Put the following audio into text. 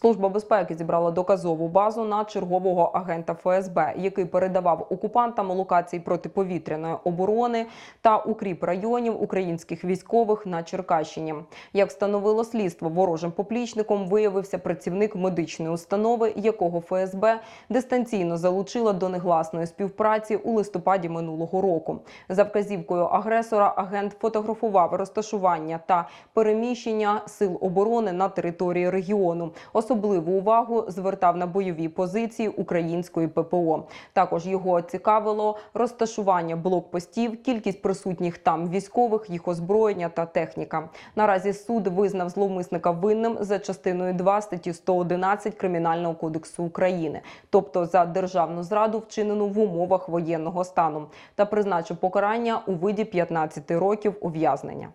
Служба безпеки зібрала доказову базу на чергового агента ФСБ, який передавав окупантам локації протиповітряної оборони та укріп районів українських військових на Черкащині. Як встановило слідство, ворожим поплічником виявився працівник медичної установи, якого ФСБ дистанційно залучила до негласної співпраці у листопаді минулого року. За вказівкою агресора агент фотографував розташування та переміщення сил оборони на території регіону. Особливу увагу звертав на бойові позиції української ППО. Також його цікавило розташування блокпостів, кількість присутніх там військових, їх озброєння та техніка. Наразі суд визнав зловмисника винним за частиною 2 статті 111 Кримінального кодексу України, тобто за державну зраду, вчинену в умовах воєнного стану, та призначив покарання у виді 15 років ув'язнення.